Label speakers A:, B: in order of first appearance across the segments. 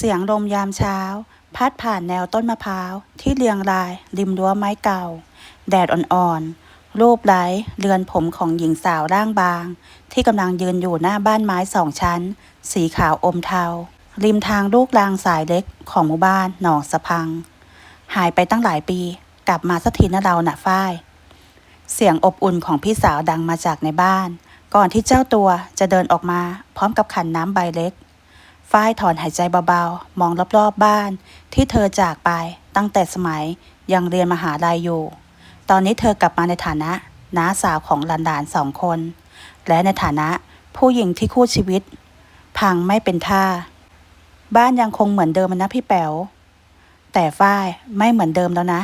A: เสียงลมยามเช้า พัดผ่านแนวต้นมะพร้าว ที่เรียงราย ริมรั้วไม้เก่า แดดอ่อนๆ รูปไร้เรือนผมของหญิงสาวร่างบาง ที่กำลังยืนอยู่หน้าบ้านไม้สองชั้น สีขาวอมเทา ริมทางลูกรางสายเล็กของหมู่บ้านหนองสะพัง หายไปตั้งหลายปี กลับมาสักทีนะเราหน่ะฝ้าย เสียงอบอุ่นของพี่สาวดังมาจากในบ้าน ก่อนที่เจ้าตัวจะเดินออกมา พร้อมกับขันน้ำใบเล็ก ฝ้ายถอนหายใจเบาๆ มองรอบๆบบ้าน ที่เธอจากไปตั้งแต่สมัยยังเรียนมหาลัยอยู่ ตอนนี้เธอกลับมาในฐานะน้าสาวของหลานๆสองคน และในฐานะผู้หญิงที่คู่ชีวิต พังไม่เป็นท่า บ้านยังคงเหมือนเดิมนะพี่แป๋ว แต่ฝ้ายไม่เหมือนเดิมแล้วนะ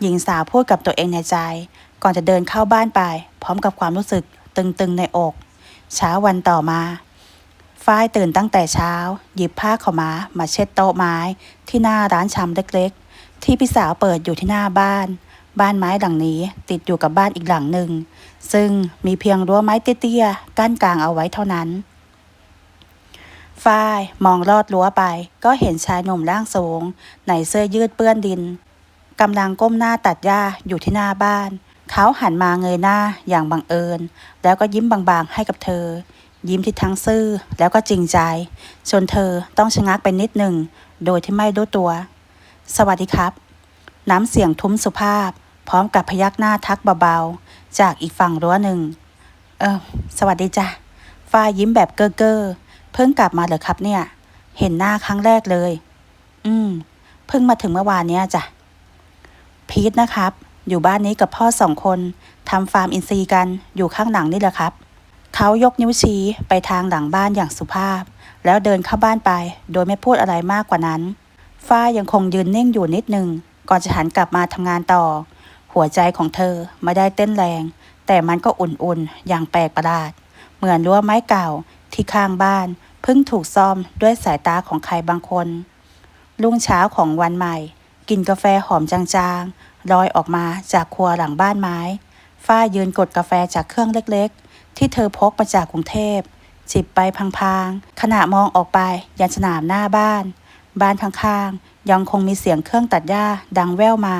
A: หญิงสาวพูดกับตัวเองในใจ ก่อนจะเดินเข้าบ้านไป พร้อมกับความรู้สึกตึงๆในอก เช้าวันต่อมา ฝ้ายตื่นตั้งแต่เช้า หยิบผ้าขาวม้ามาเช็ดโต๊ะไม้ ที่หน้าร้านชำเล็กๆ ที่พี่สาวเปิดอยู่ที่หน้าบ้าน บ้านไม้หลังนี้ติดอยู่กับบ้านอีกหลังหนึ่ง ซึ่งมีเพียงรั้วไม้เตี้ยๆกั้นกลางเอาไว้เท่านั้นฝ้ายมองลอดรั้วไป ก็เห็นชายหนุ่มร่างสูงในเสื้อยืดเปื้อนดินกำลังก้มหน้าตัดหญ้าอยู่ที่หน้าบ้าน เขาหันมาเงยหน้าอย่างบังเอิญ แล้วก็ยิ้มบางๆให้กับเธอ ยิ้มที่ทั้งซื่อแล้วก็จริงใจจนเธอต้องชะงักไปนิดหนึ่ง โดยที่ไม่รู้ตัว สวัสดีครับ น้ำเสียงทุ้มสุภาพ พร้อมกับพยักหน้าทักเบาๆ จากอีกฝั่งรั้วหนึ่ง เออ สวัสดีจ้ะฝ้ายยิ้มแบบเก้อเก้อเพิ่งกลับมาเหรอครับเนี่ย เห็นหน้าครั้งแรกเลย อืม เพิ่งมาถึงเมื่อวานเนี้ยจ้ะ พีทนะครับ อยู่บ้านนี้กับพ่อสองคนทำฟาร์มอินทรีย์กันอยู่ข้างหลังนี่แหละครับ เขายกนิ้วชี้ไปทางหลังบ้านอย่างสุภาพ แล้วเดินเข้าบ้านไป โดยไม่พูดอะไรมากกว่านั้น ฝ้ายังคงยืนนิ่งอยู่นิดหนึ่งก่อนจะหันกลับมาทำงานต่อ หัวใจของเธอไม่ได้เต้นแรง แต่มันก็อุ่นๆ อย่างแปลกประหลาด เหมือนรั้วไม้เก่าที่ข้างบ้าน เพิ่งถูกซ่อมด้วยสายตาของใครบางคน รุ่งเช้าของวันใหม่ กินกาแฟหอมจางๆลอยออกมาจากครัวหลังบ้านไม้ ฝ้ายยืนกดกาแฟจากเครื่องเล็กๆ ที่เธอพกมาจากกรุงเทพจิบไปพางๆขณะมองออกไปยันสนามหน้าบ้าน บ้านข้างๆ ยังคงมีเสียงเครื่องตัดหญ้าดังแว่วมา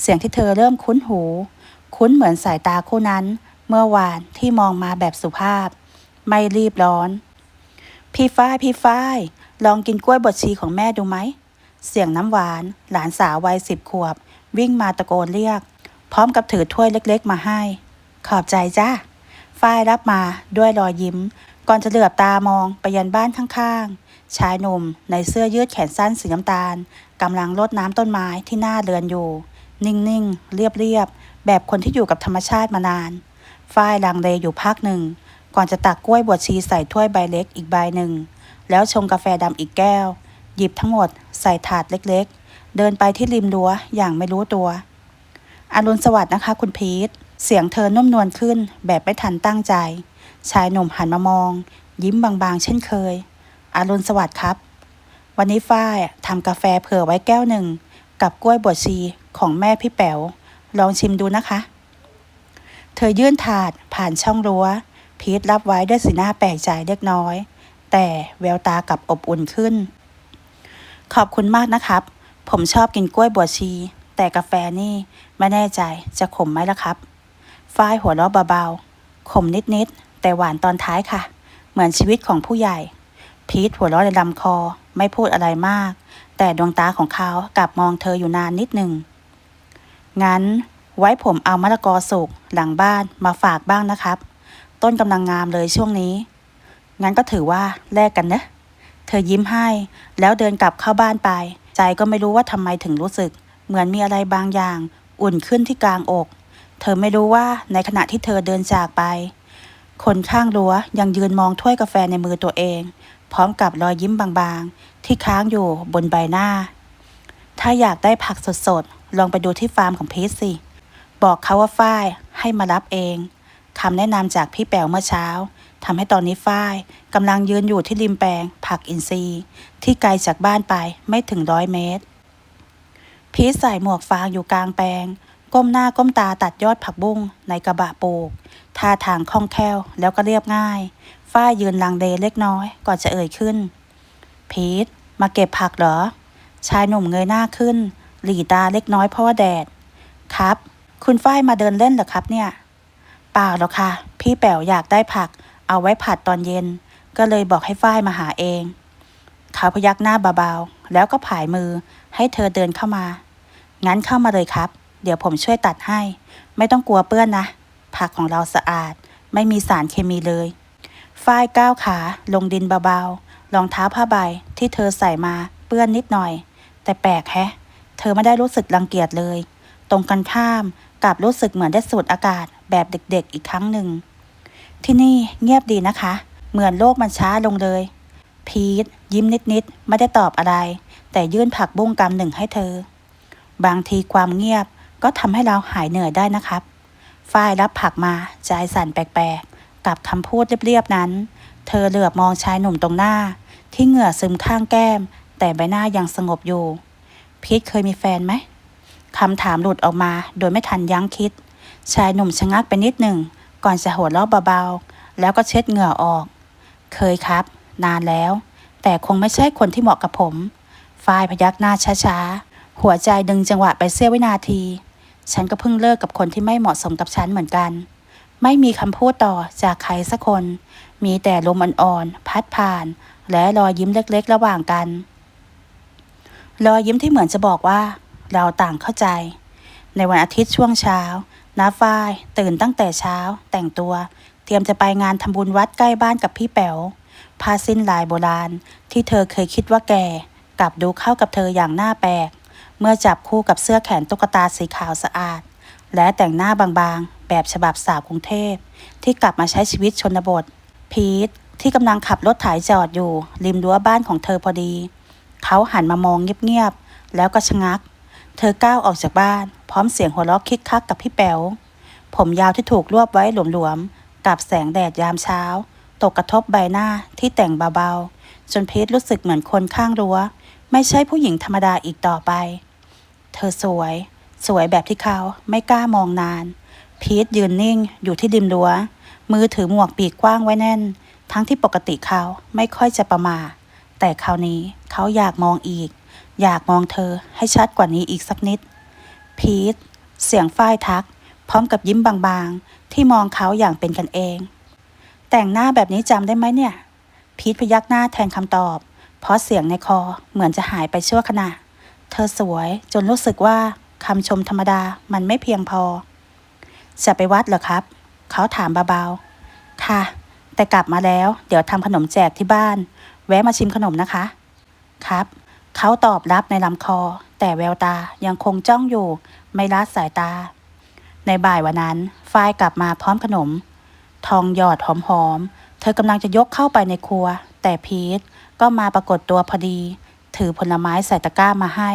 A: เสียงที่เธอเริ่มคุ้นหู คุ้นเหมือนสายตาคู่นั้น เมื่อวานที่มองมาแบบสุภาพ ไม่รีบร้อน พี่ฝ้ายพี่ฝ้ายลองกินกล้วยบดชีของแม่ดูไหม เสียงน้ำหวาน หลานสาววัยสิบขวบ วิ่งมาตะโกนเรียก พร้อมกับถือถ้วยเล็กๆ มาให้ ขอบใจจ้า ฝ้ายรับมาด้วยรอยยิ้ม ก่อนจะเหลือบตามองไปยันบ้านข้างๆ ชายหนุ่มในเสื้อยืดแขนสั้นสีน้ำตาลกำลังรดน้ำต้นไม้ที่หน้าเรือนอยู่ นิ่งๆ เรียบๆ แบบคนที่อยู่กับธรรมชาติมานาน ฝ้ายลังเลอยู่พักหนึ่ง ก่อนจะตักกล้วยบวชชีใส่ถ้วยใบเล็กอีกใบหนึ่ง แล้วชงกาแฟดำอีกแก้ว หยิบทั้งหมดใส่ถาดเล็กๆ เดินไปที่ริมรั้วอย่างไม่รู้ตัว อรุณสวัสดิ์นะคะ คุณพีท เสียงเธอนุ่มนวลขึ้นแบบไม่ทันตั้งใจ ชายหนุ่มหันมามอง ยิ้มบางๆ เช่นเคย อารุณสวัสดิ์ครับ วันนี้ฝ้ายทำกาแฟเผื่อไว้แก้วหนึ่ง กับกล้วยบวชชีของแม่พี่แป๋ว ลองชิมดูนะคะ เธอยื่นถาดผ่านช่องรั้ว พีทรับไว้ด้วยสีหน้าแปลกใจเล็กน้อย แต่แววตากับอบอุ่นขึ้น ขอบคุณมากนะครับ ผมชอบกินกล้วยบวชชี แต่กาแฟนี่ไม่แน่ใจจะขมไหมล่ะครับ ฝ้ายหัวเราะเบาๆขมนิดๆ แต่หวานตอนท้ายค่ะ เหมือนชีวิตของผู้ใหญ่ พีทหัวเราะในลำคอไม่พูดอะไรมาก แต่ดวงตาของเขากลับมองเธออยู่นานนิดหนึ่ง งั้น ไว้ผมเอามะละกอสุกหลังบ้านมาฝากบ้างนะครับ ต้นกำลังงามเลยช่วงนี้ งั้นก็ถือว่าแลกกันนะ เธอยิ้มให้ แล้วเดินกลับเข้าบ้านไป ใจก็ไม่รู้ว่าทำไมถึงรู้สึก เหมือนมีอะไรบางอย่าง อุ่นขึ้นที่กลางอก เธอไม่รู้ว่าในขณะที่เธอเดินจากไป คนข้างรั้วยังยืนมองถ้วยกาแฟในมือตัวเอง พร้อมกับรอยยิ้มบางๆ ที่ค้างอยู่บนใบหน้า ถ้าอยากได้ผักสดๆ ลองไปดูที่ฟาร์มของพีชสิ บอกเขาว่าฝ้ายให้มารับเองคำแนะนำจากพี่แป๋วเมื่อเช้าทำให้ตอนนี้ฝ้ายกำลังยืนอยู่ที่ริมแปลง ผักอินทรีย์ ที่ไกลจากบ้านไปไม่ถึงร้อยเมตร พีชใส่หมวกฟางอยู่กลางแปลง ก้มหน้าก้มตาตัดยอดผักบุ้งในกระบะปลูกท่าทางคล่องแคล่วแล้วก็เรียบง่าย ฝ้ายยืนลังเลเล็กน้อย ก่อนจะเอ่ยขึ้น พีทมาเก็บผักเหรอ ชายหนุ่มเงยหน้าขึ้น หลีตาเล็กน้อยเพราะว่าแดด ครับ คุณฝ้ายมาเดินเล่นเหรอครับเนี่ยเปล่าหรอกค่ะ พี่แป๋วอยากได้ผัก เอาไว้ผัดตอนเย็น ก็เลยบอกให้ฝ้ายมาหาเองเขาพยักหน้าเบาๆแล้วก็ผายมือให้เธอเดินเข้ามา งั้นเข้ามาเลยครับ เดี๋ยวผมช่วยตัดให้ ไม่ต้องกลัวเปื้อนนะ ผักของเราสะอาด ไม่มีสารเคมีเลย ฝ้ายก้าวขาลงดินเบาๆ รองเท้าผ้าใบที่เธอใส่มาเปื้อนนิดหน่อย แต่แปลกแฮะ เธอไม่ได้รู้สึกรังเกียจเลย ตรงกันข้ามกลับรู้สึกเหมือนได้สูดอากาศแบบเด็กๆอีกครั้งหนึ่ง ที่นี่เงียบดีนะคะ เหมือนโลกมันช้าลงเลย พีทยิ้มนิดๆ ไม่ได้ตอบอะไร แต่ยื่นผักบุ้งกำหนึ่งให้เธอ บางทีความเงียบ ก็ทำให้เราหายเหนื่อยได้นะครับ ฝ้ายรับผักมาใจสั่นแปลกๆ กับคำพูดเรียบๆนั้น เธอเหลือบมองชายหนุ่มตรงหน้า ที่เหงื่อซึมข้างแก้ม แต่ใบหน้ายังสงบอยู่ พีทเคยมีแฟนไหมคำถามหลุดออกมาโดยไม่ทันยั้งคิด ชายหนุ่มชะงักไปนิดหนึ่ง ก่อนจะหัวเราะเบาๆ แล้วก็เช็ดเหงื่อออก เคยครับ นานแล้ว แต่คงไม่ใช่คนที่เหมาะกับผม ฝ้ายพยักหน้าช้าๆ หัวใจดึงจังหวะไปเสี้ยววินาที ฉันก็เพิ่งเลิกกับคนที่ไม่เหมาะสมกับฉันเหมือนกัน ไม่มีคำพูดต่อจากใครสักคน มีแต่ลมอ่อนๆพัดผ่าน และรอยยิ้มเล็กๆ ระหว่างกัน รอยยิ้มที่เหมือนจะบอกว่า เราต่างเข้าใจ ในวันอาทิตย์ช่วงเช้าน้าฝ้ายตื่นตั้งแต่เช้า แต่งตัว เตรียมจะไปงานทำบุญวัดใกล้บ้านกับพี่แป๋วผ้าสิ้นลายโบราณ ที่เธอเคยคิดว่าแก่กลับดูเข้ากับเธออย่างน่าแปลก เมื่อจับคู่กับเสื้อแขนตุ๊กตาสีขาวสะอาด และแต่งหน้าบางๆ แบบฉบับสาวกรุงเทพ ที่กลับมาใช้ชีวิตชนบท พีทที่กำลังขับรถถ่ายจอดอยู่ ริมรั้วบ้านของเธอพอดี เขาหันมามองเงียบๆ แล้วก็ชะงัก เธอก้าวออกจากบ้าน พร้อมเสียงหัวเราะคิกคักกับพี่แป๋วผมยาวที่ถูกรวบไว้หลวมๆ กับแสงแดดยามเช้า ตกกระทบใบหน้าที่แต่งเบาๆ จนพีทรู้สึกเหมือนคนข้างรั้ว ไม่ใช่ผู้หญิงธรรมดาอีกต่อไป เธอสวย สวยแบบที่เขาไม่กล้ามองนาน พีทยืนนิ่งอยู่ที่ริมรั้ว มือถือหมวกปีกกว้างไว้แน่น ทั้งที่ปกติเขาไม่ค่อยจะประมาทแต่คราวนี้เขาอยากมองอีก อยากมองเธอให้ชัดกว่านี้อีกสักนิด พีทเสียงฝ้ายทัก พร้อมกับยิ้มบางๆ ที่มองเขาอย่างเป็นกันเอง แต่งหน้าแบบนี้จำได้ไหมเนี่ย พีทพยักหน้าแทนคำตอบ เพราะเสียงในคอเหมือนจะหายไปชั่วขณะ เธอสวยจนรู้สึกว่าคำชมธรรมดามันไม่เพียงพอ จะไปวัดเหรอครับ เขาถามเบาๆ ค่ะ แต่กลับมาแล้ว เดี๋ยวทำขนมแจกที่บ้าน แวะมาชิมขนมนะคะ ครับ เขาตอบรับในลำคอ แต่แววตายังคงจ้องอยู่ ไม่ละสายตา ในบ่ายวันนั้นฝ้ายกลับมาพร้อมขนม ทองหยอดหอมๆ เธอกำลังจะยกเข้าไปในครัว แต่พีทก็มาปรากฏตัวพอดี ถือผลไม้ใส่ตะกร้ามาให้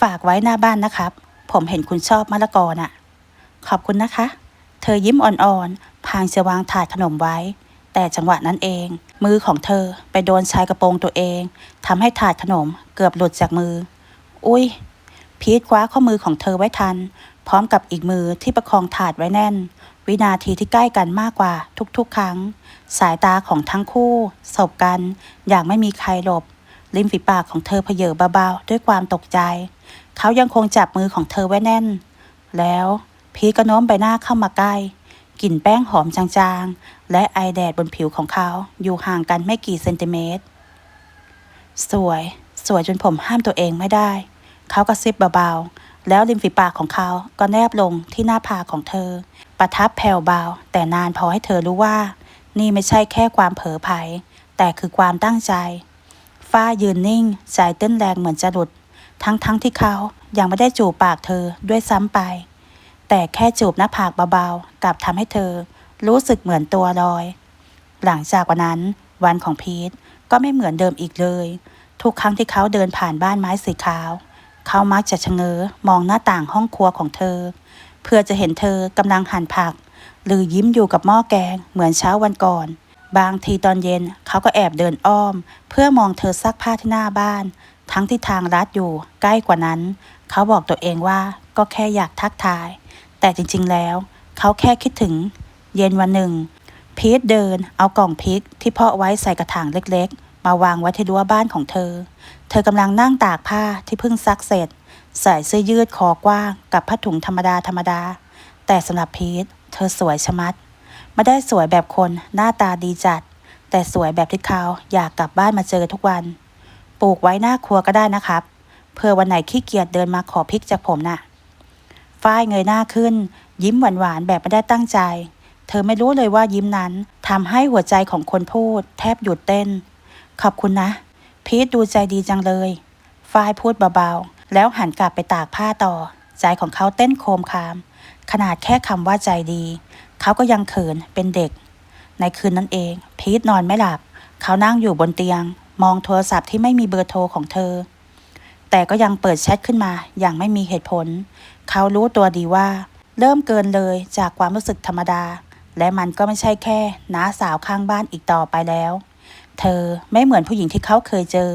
A: ฝากไว้หน้าบ้านนะครับ ผมเห็นคุณชอบมะละกอน่ะ ขอบคุณนะคะ เธอยิ้มอ่อนๆ พางจะวางถาดขนมไว้ แต่จังหวะนั้นเอง มือของเธอไปโดนชายกระโปรงตัวเองทำให้ถาดขนมเกือบหลุดจากมือ อุ้ยพีทคว้าข้อมือของเธอไว้ทัน พร้อมกับอีกมือที่ประคองถาดไว้แน่น วินาทีที่ใกล้กันมากกว่าทุกๆ ครั้ง สายตาของทั้งคู่สบกัน อย่างไม่มีใครหลบ ริมฝีปากของเธอเพเยอเบาๆด้วยความตกใจ เขายังคงจับมือของเธอไว้แน่น แล้วพีก็โน้มใบหน้าเข้ามาใกล้ กลิ่นแป้งหอมจางๆ และไอแดดบนผิวของเขาอยู่ห่างกันไม่กี่เซนติเมตร สวย สวยจนผมห้ามตัวเองไม่ได้ เขากระซิบเบาๆ แล้วริมฝีปากของเขาก็แนบลงที่หน้าผากของเธอ ประทับแผ่วเบา แต่นานพอให้เธอรู้ว่า นี่ไม่ใช่แค่ความเผลอไผแต่คือความตั้งใจ ฝ้ายืนนิ่งใจเต้นแรงเหมือนจะหลุด ทั้งๆทที่เขายังไม่ได้จูบปากเธอด้วยซ้ำไป แต่แค่จูบหน้าผากเบาๆกลับทำให้เธอ รู้สึกเหมือนตัวลอย หลังจากวันนั้นวันของพีทก็ไม่เหมือนเดิมอีกเลย ทุกครั้งที่เขาเดินผ่านบ้านไม้สีขาว เขามักจะชะเง้อมองหน้าต่างห้องครัวของเธอ เพื่อจะเห็นเธอกำลังหั่นผัก หรือยิ้มอยู่กับหม้อแกงเหมือนเช้าวันก่อน บางทีตอนเย็นเขาก็แอบเดินอ้อม เพื่อมองเธอซักผ้าที่หน้าบ้าน ทั้งที่ทางลัดอยู่ใกล้กว่านั้น เขาบอกตัวเองว่าก็แค่อยากทักทาย แต่จริงๆแล้ว เขาแค่คิดถึง เย็นวันหนึ่ง พีทเดินเอากล่องพริกที่เพาะไว้ใส่กระถางเล็กๆ มาวางไว้ที่รั้วบ้านของเธอ เธอกำลังนั่งตากผ้าที่เพิ่งซักเสร็จ ใส่เสื้อยืดคอกว้างกับผ้าถุงธรรมดาธรรมดา แต่สำหรับพีทเธอสวยชะมัด ไม่ได้สวยแบบคนหน้าตาดีจัด แต่สวยแบบที่เขาอยากกลับบ้านมาเจอทุกวัน ปลูกไว้หน้าครัวก็ได้นะครับเพื่อวันไหนขี้เกียจเดินมาขอพริกจากผมน่ะฝ้ายเงยหน้าขึ้น ยิ้มหวานๆแบบไม่ได้ตั้งใจ เธอไม่รู้เลยว่ายิ้มนั้นทำให้หัวใจของคนพูด แทบหยุดเต้น ขอบคุณนะ พีทดูใจดีจังเลยฝ้ายพูดเบาๆ แล้วหันกลับไปตากผ้าต่อ ใจของเขาเต้นโคมคาม ขนาดแค่คำว่าใจดี เขาก็ยังเขินเป็นเด็ก ในคืนนั้นเอง พีทนอนไม่หลับ เขานั่งอยู่บนเตียง มองโทรศัพท์ที่ไม่มีเบอร์โทรของเธอ แต่ก็ยังเปิดแชทขึ้นมาอย่างไม่มีเหตุผล เขารู้ตัวดีว่า เริ่มเกินเลยจากความรู้สึกธรรมดา และมันก็ไม่ใช่แค่น้าสาวข้างบ้านอีกต่อไปแล้ว เธอไม่เหมือนผู้หญิงที่เขาเคยเจอ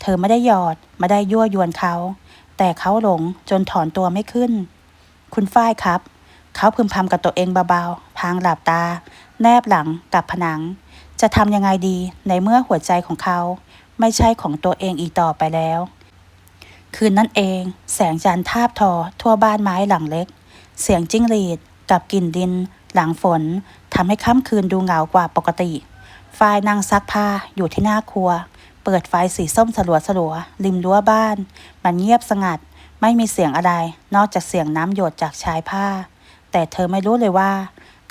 A: เธอไม่ได้หยอดไม่ได้ยั่วยวนเขาแต่เขาหลงจนถอนตัวไม่ขึ้น คุณฝ้ายครับ เขาพึมพำกับตัวเองเบาๆ พางหลับตา แนบหลังกับผนัง จะทำยังไงดีในเมื่อหัวใจของเขา ไม่ใช่ของตัวเองอีกต่อไปแล้ว คืนนั้นเอง แสงจันทร์ทาบทอทั่วบ้านไม้หลังเล็ก เสียงจิ้งหรีดกับกลิ่นดิน หลังฝนทำให้ค่ำคืนดูเหงากว่าปกติฝ้ายนั่งซักผ้าอยู่ที่หน้าครัว เปิดไฟสีส้มสลัวสลัวริมรั้วบ้าน มันเงียบสงัด ไม่มีเสียงอะไร นอกจากเสียงน้ำหยดจากชายผ้า แต่เธอไม่รู้เลยว่า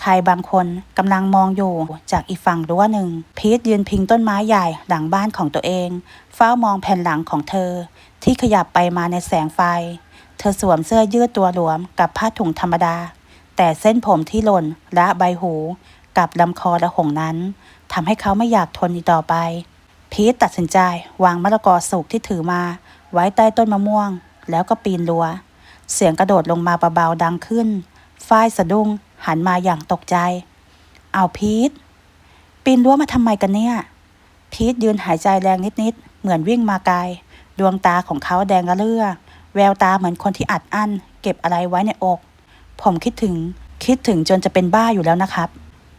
A: ใครบางคนกำลังมองอยู่จากอีกฝั่งรั้วหนึ่ง พีทยืนพิงต้นไม้ใหญ่หลังบ้านของตัวเอง เฝ้ามองแผ่นหลังของเธอ ที่ขยับไปมาในแสงไฟ เธอสวมเสื้อยืดตัวหลวมกับผ้าถุงธรรมดา แต่เส้นผมที่หล่นและใบหูกับลำคอและหงนั้นทำให้เขาไม่อยากทนอีกต่อไป พีทตัดสินใจวางมะละกอสุกที่ถือมา ไว้ใต้ต้นมะม่วง แล้วก็ปีนรั้ว เสียงกระโดดลงมาเบาๆดังขึ้น ฝ้ายสะดุ้งหันมาอย่างตกใจ เอาพีทปีนรั้วมาทำไมกันเนี่ย พีทยืนหายใจแรงนิดๆ เหมือนวิ่งมาไกล ดวงตาของเขาแดงกระเลือแววตาเหมือนคนที่อัดอั้น เก็บอะไรไว้ในอก ผมคิดถึง คิดถึงจนจะเป็นบ้าอยู่แล้วนะครับ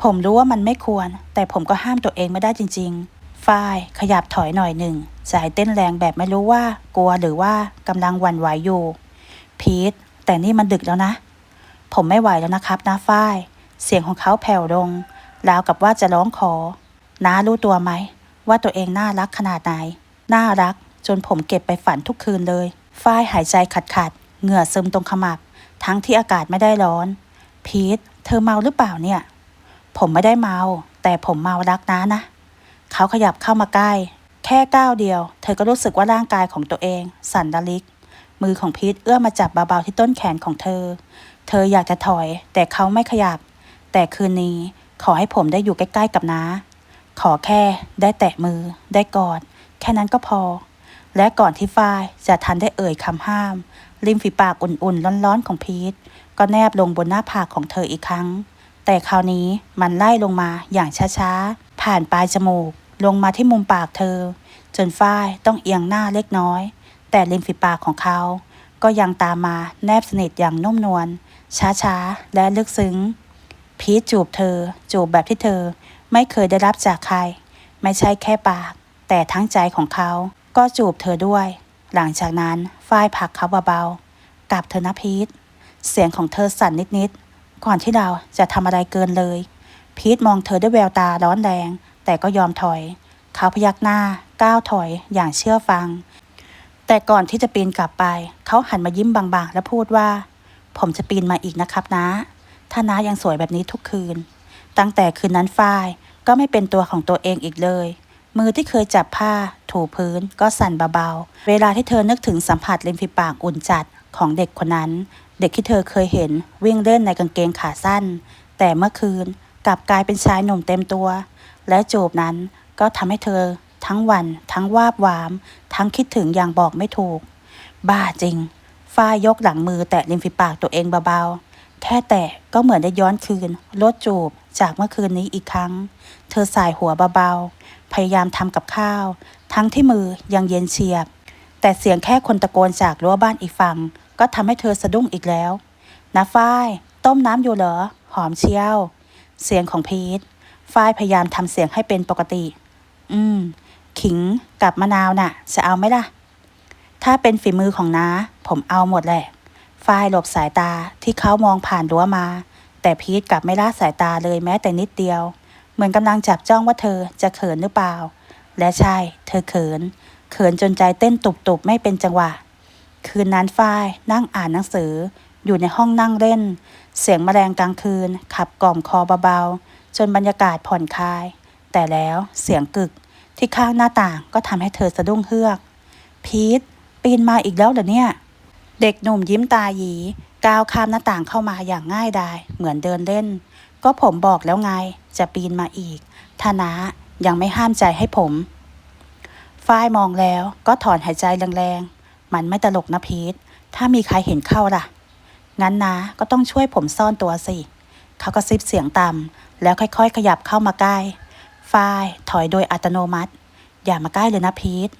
A: ผมรู้ว่ามันไม่ควร แต่ผมก็ห้ามตัวเองไม่ได้จริง ๆ ฝ้ายขยับถอยหน่อยหนึ่งใจเต้นแรงแบบไม่รู้ว่า กลัวหรือว่ากำลังหวั่นไหวอยู่ พีทแต่นี่มันดึกแล้วนะ ผมไม่ไหวแล้วนะครับน้าฝ้าย เสียงของเขาแผ่วลง ราวกับว่าจะร้องขอ น้ารู้ตัวไหม ว่าตัวเองน่ารักขนาดไหน น่ารัก จนผมเก็บไปฝันทุกคืนเลย ฝ้ายหายใจขัดขัด เหงื่อซึมตรงขมับ ทั้งที่อากาศไม่ได้ร้อน พีท เธอเมาหรือเปล่าเนี่ย ผมไม่ได้เมา แต่ผมเมารักน้านะ เขาขยับเข้ามาใกล้ แค่ก้าวเดียว เธอก็รู้สึกว่าร่างกายของตัวเอง สั่นระลิก มือของพีทเอื้อมมาจับเบาๆที่ต้นแขนของเธอ เธออยากจะถอย แต่เขาไม่ขยับ แต่คืนนี้ขอให้ผมได้อยู่ใกล้ๆกับน้า ขอแค่ได้แตะมือ ได้กอด แค่นั้นก็พอ และก่อนที่ฝ้ายจะทันได้เอ่ยคำห้าม ริมฝีปากอุ่นๆ ร้อนๆ ของพีทก็แนบลงบนหน้าผากของเธออีกครั้ง แต่คราวนี้มันไล่ลงมาอย่างช้าๆ ผ่านปลายจมูก ลงมาที่มุมปากเธอ จนฝ้ายต้องเอียงหน้าเล็กน้อย แต่ริมฝีปากของเขา ก็ยังตามมาแนบสนิทอย่างนุ่มนวล ช้าๆ และลึกซึ้ง พีทจูบเธอ จูบแบบที่เธอ ไม่เคยได้รับจากใคร ไม่ใช่แค่ปาก แต่ทั้งใจของเขา ก็จูบเธอด้วย หลังจากนั้นฝ้ายผักเขาเบาๆกลับเธอนะพีทเสียงของเธอสั่นนิดๆ ก่อนที่เราจะทำอะไรเกินเลย พีทมองเธอด้วยแววตาร้อนแรง แต่ก็ยอมถอย เขาพยักหน้าก้าวถอยอย่างเชื่อฟัง แต่ก่อนที่จะปีนกลับไป เขาหันมายิ้มบางๆ และพูดว่า ผมจะปีนมาอีกนะครับนะ ถ้าน้ายังสวยแบบนี้ทุกคืน ตั้งแต่คืนนั้นฝ้ายก็ไม่เป็นตัวของตัวเองอีกเลย มือที่เคยจับผ้า ถูพื้น ก็สั่นเบาๆ เวลาที่เธอนึกถึงสัมผัสริมฝีปากอุ่นจัดของเด็กคนนั้น เด็กที่เธอเคยเห็นวิ่งเล่นในกางเกงขาสั้น แต่เมื่อคืนกลับกลายเป็นชายหนุ่มเต็มตัว และจูบนั้นก็ทำให้เธอ ทั้งวัน ทั้งวาบวาม ทั้งคิดถึงอย่างบอกไม่ถูก บ้าจริง ฝ้ายยกหลังมือแตะริมฝีปากตัวเองเบาๆ แค่แตะก็เหมือนได้ย้อนคืนลดจูบจากเมื่อคืนนี้อีกครั้ง เธอสายหัวเบาๆ พยายามทำกับข้าว ทั้งที่มือยังเย็นเฉียบ แต่เสียงแค่คนตะโกนจากรั้วบ้านอีกฝั่ง ก็ทำให้เธอสะดุ้งอีกแล้วนะฝ้าย ต้มน้ำอยู่เหรอ หอมเชียว เสียงของพีทฝ้ายพยายามทำเสียงให้เป็นปกติ อืม ขิงกับมะนาวน่ะ จะเอาไหมล่ะ ถ้าเป็นฝีมือของน้าผมเอาหมดแหละ ฝ้ายหลบสายตาที่เขามองผ่านรั้วมา แต่พีทกลับไม่ละสายตาเลยแม้แต่นิดเดียว เหมือนกำลังจับจ้องว่าเธอจะเขินหรือเปล่า และใช่ เธอเขิน เขินจนใจเต้นตุบๆไม่เป็นจังหวะ คืนนั้นฝ้ายนั่งอ่านหนังสือ อยู่ในห้องนั่งเล่น เสียงแมลงกลางคืน ขับกล่อมคอเบาๆจนบรรยากาศผ่อนคลาย แต่แล้วเสียงกึกที่ข้างหน้าต่างก็ทำให้เธอสะดุ้งเฮือก พีท ปีนมาอีกแล้วเหรอเนี่ย เด็กหนุ่มยิ้มตาหยีก้าวข้ามหน้าต่างเข้ามาอย่างง่ายดาย เหมือนเดินเล่น ก็ผมบอกแล้วไง จะปีนมาอีกถ้านายังไม่ห้ามใจให้ผม ฝ้ายมองแล้วก็ถอนหายใจแรงๆ มันไม่ตลกนะพีท ถ้ามีใครเห็นเข้าล่ะ งั้นนะก็ต้องช่วยผมซ่อนตัวสิ เขาก็ซิบเสียงต่ำแล้วค่อยๆ ขยับเข้ามาใกล้ ฝ้ายถอยโดยอัตโนมัติ อย่ามาใกล้เลยนะพีท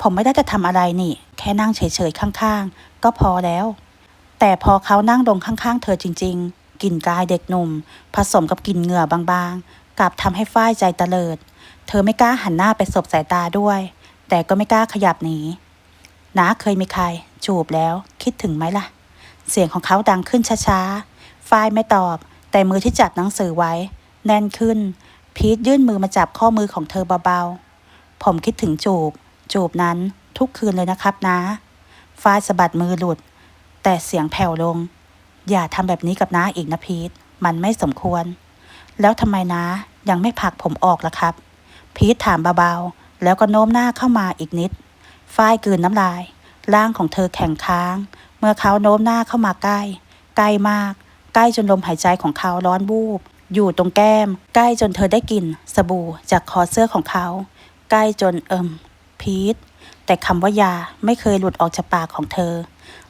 A: ผมไม่ได้จะทำอะไรนี่ แค่นั่งเฉยๆข้างๆ ก็พอแล้ว แต่พอเขานั่งลงข้างๆ เธอจริง ๆกลิ่นกายเด็กหนุ่ม ผสมกับกลิ่นเหงื่อบางๆ กลับทำให้ฝ้ายใจตะเลิด เธอไม่กล้าหันหน้าไปสบสายตาด้วย แต่ก็ไม่กล้าขยับหนีน้าเคยมีใคร จูบแล้ว คิดถึงไหมล่ะ เสียงของเขาดังขึ้นช้าๆฝ้ายไม่ตอบ แต่มือที่จับหนังสือไว้ แน่นขึ้น พีทยื่นมือมาจับข้อมือของเธอเบาๆผมคิดถึงจูบ จูบนั้นทุกคืนเลยนะครับนะฝ้าสะบัดมือหลุด แต่เสียงแผ่วลง อย่าทำแบบนี้กับน้าอีกนะพีท มันไม่สมควร แล้วทำไมน้ายังไม่ผลักผมออกล่ะครับ พีทถามเบาๆ แล้วก็โน้มหน้าเข้ามาอีกนิด ฝ้ายกลืนน้ำลาย ร่างของเธอแข็งค้าง เมื่อเขาโน้มหน้าเข้ามาใกล้ ใกล้มาก ใกล้จนลมหายใจของเขาร้อนวูบ อยู่ตรงแก้ม ใกล้จนเธอได้กลิ่นสบู่จากคอเสื้อของเขา ใกล้จนเอิม พีทแต่คำว่ายาไม่เคยหลุดออกจากปากของเธอ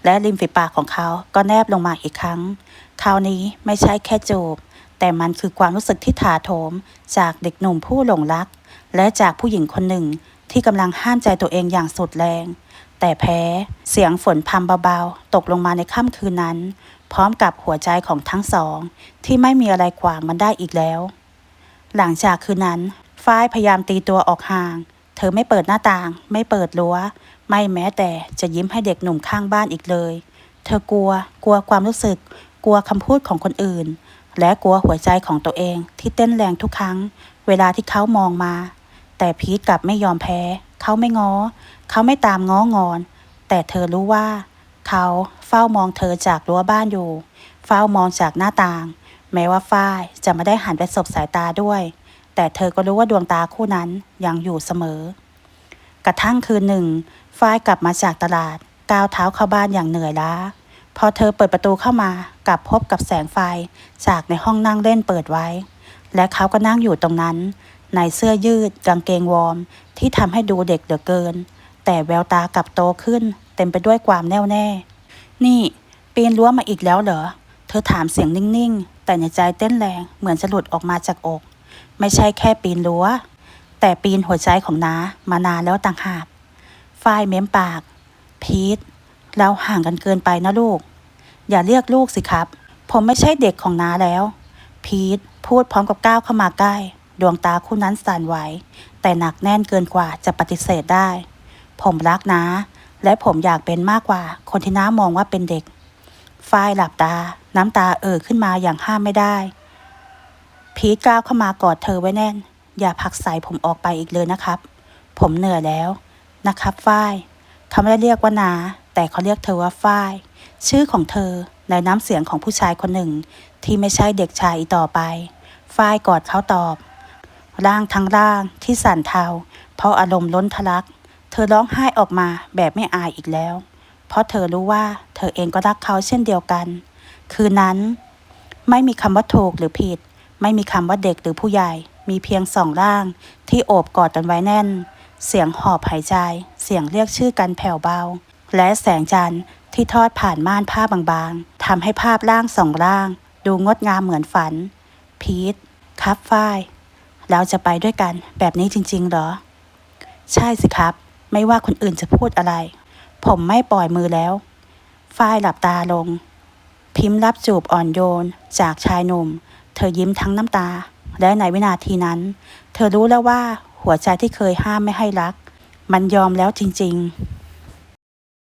A: และริมฝีปากของเขาก็แนบลงมาอีกครั้ง คราวนี้ไม่ใช่แค่จูบ แต่มันคือความรู้สึกที่ถาโถม จากเด็กหนุ่มผู้หลงรัก และจากผู้หญิงคนหนึ่งที่กำลังห้ามใจตัวเองอย่างสุดแรง แต่แพ้เสียงฝนพำเบาๆ ตกลงมาในค่ำคืนนั้น พร้อมกับหัวใจของทั้งสอง ที่ไม่มีอะไรขวางมันได้อีกแล้ว หลังจากคืนนั้นฝ้ายพยายามตีตัวออกห่าง เธอไม่เปิดหน้าต่าง ไม่เปิดรั้ว ไม่แม้แต่จะยิ้มให้เด็กหนุ่มข้างบ้านอีกเลย เธอกลัว กลัวความรู้สึก กลัวคำพูดของคนอื่น และกลัวหัวใจของตัวเองที่เต้นแรงทุกครั้ง เวลาที่เขามองมา แต่พีทกลับไม่ยอมแพ้ เขาไม่ง้อ เขาไม่ตามง้องอน แต่เธอรู้ว่า เขาเฝ้ามองเธอจากรั้วบ้านอยู่ เฝ้ามองจากหน้าต่าง แม้ว่าฝ้ายจะไม่ได้หันไปสบสายตาด้วย แต่เธอก็รู้ว่าดวงตาคู่นั้นยังอยู่เสมอ กระทั่งคืนหนึ่ง ฝ้ายกลับมาจากตลาด ก้าวเท้าเข้าบ้านอย่างเหนื่อยล้า พอเธอเปิดประตูเข้ามากลับพบกับแสงไฟจากในห้องนั่งเล่นเปิดไว้ และเขาก็นั่งอยู่ตรงนั้น ในเสื้อยืดกางเกงวอร์ม ที่ทำให้ดูเด็กเหลือเกิน แต่แววตากลับโตขึ้น เต็มไปด้วยความแน่วแน่ นี่ปีนรั้วมาอีกแล้วเหรอ เธอถามเสียงนิ่งๆ แต่ในใจเต้นแรงเหมือนจะหลุดออกมาจากอก ไม่ใช่แค่ปีนรั้ว แต่ปีนหัวใจของน้ามานานแล้วต่างหากฝ้ายเม้มปาก พีทเราห่างกันเกินไปนะลูก อย่าเรียกลูกสิครับ ผมไม่ใช่เด็กของน้าแล้ว พีทพูดพร้อมกับก้าวเข้ามาใกล้ ดวงตาคู่นั้นสั่นไหว แต่หนักแน่นเกินกว่าจะปฏิเสธได้ ผมรักน้าและผมอยากเป็นมากกว่าคนที่น้ามองว่าเป็นเด็กฝ้ายหลับตา น้ำตาเอ่อขึ้นมาอย่างห้ามไม่ได้ พีทก้าวเข้ามากอดเธอไว้แน่น อย่าผลักสายผมออกไปอีกเลยนะครับ ผมเหนื่อยแล้วนะครับฝ้ายเขาไม่ได้เรียกว่านา แต่เขาเรียกเธอว่าฝ้าย ชื่อของเธอในน้ำเสียงของผู้ชายคนหนึ่ง ที่ไม่ใช่เด็กชายอีกต่อไปฝ้ายกอดเขาตอบ ร่างทั้งร่างที่สั่นเทาเพราะอารมณ์ล้นทะลัก เธอร้องไห้ออกมาแบบไม่อายอีกแล้ว เพราะเธอรู้ว่าเธอเองก็รักเขาเช่นเดียวกัน คืนนั้น ไม่มีคำว่าถูกหรือผิด ไม่มีคำว่าเด็กหรือผู้ใหญ่ มีเพียงสองร่าง ที่โอบกอดกันไว้แน่น เสียงหอบหายใจ เสียงเรียกชื่อกันแผ่วเบา และแสงจันทร์ที่ทอดผ่านม่านผ้าบางๆทำให้ภาพร่างสองร่าง ดูงดงามเหมือนฝัน พีทครับฝ้ายเราจะไปด้วยกันแบบนี้จริงๆ เหรอ ใช่สิครับ ไม่ว่าคนอื่นจะพูดอะไร ผมไม่ปล่อยมือแล้ว ฝ้ายหลับตาลง พิมพ์รับจูบอ่อนโยน จากชายหนุ่ม ธอยิ้มทั้งน้ำตา และในวินาทีนั้น เธอรู้แล้วว่าหัวใจที่เคยห้ามไม่ให้รัก มันยอมแล้วจริง ๆ